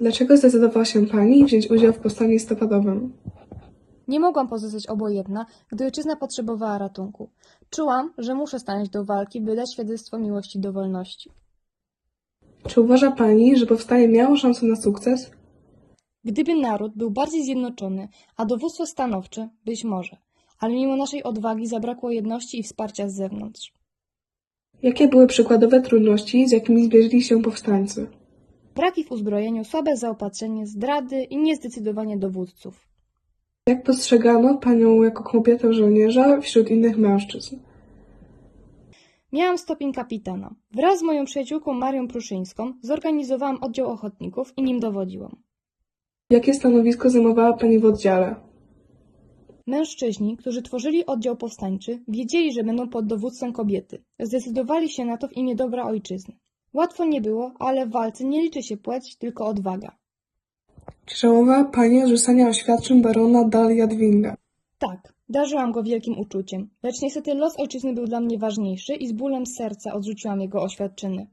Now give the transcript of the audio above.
Dlaczego zdecydowała się Pani wziąć udział w powstaniu listopadowym? Nie mogłam pozostać obojętna, gdy ojczyzna potrzebowała ratunku. Czułam, że muszę stanąć do walki, by dać świadectwo miłości do wolności. Czy uważa Pani, że powstanie miało szansę na sukces? Gdyby naród był bardziej zjednoczony, a dowództwo stanowcze, być może, ale mimo naszej odwagi zabrakło jedności i wsparcia z zewnątrz. Jakie były przykładowe trudności, z jakimi zmierzyli się powstańcy? Braki w uzbrojeniu, słabe zaopatrzenie, zdrady i niezdecydowanie dowódców. Jak postrzegano Panią jako kobietę żołnierza wśród innych mężczyzn? Miałam stopień kapitana. Wraz z moją przyjaciółką Marią Pruszyńską zorganizowałam oddział ochotników i nim dowodziłam. Jakie stanowisko zajmowała Pani w oddziale? Mężczyźni, którzy tworzyli oddział powstańczy, wiedzieli, że będą pod dowództwem kobiety. Zdecydowali się na to w imię dobra ojczyzny. Łatwo nie było, ale w walce nie liczy się płeć, tylko odwaga. Czy żałowała Pani odrzucania oświadczeń barona Dal Jadwinga? Tak, darzyłam go wielkim uczuciem, lecz niestety los ojczyzny był dla mnie ważniejszy i z bólem serca odrzuciłam jego oświadczyny.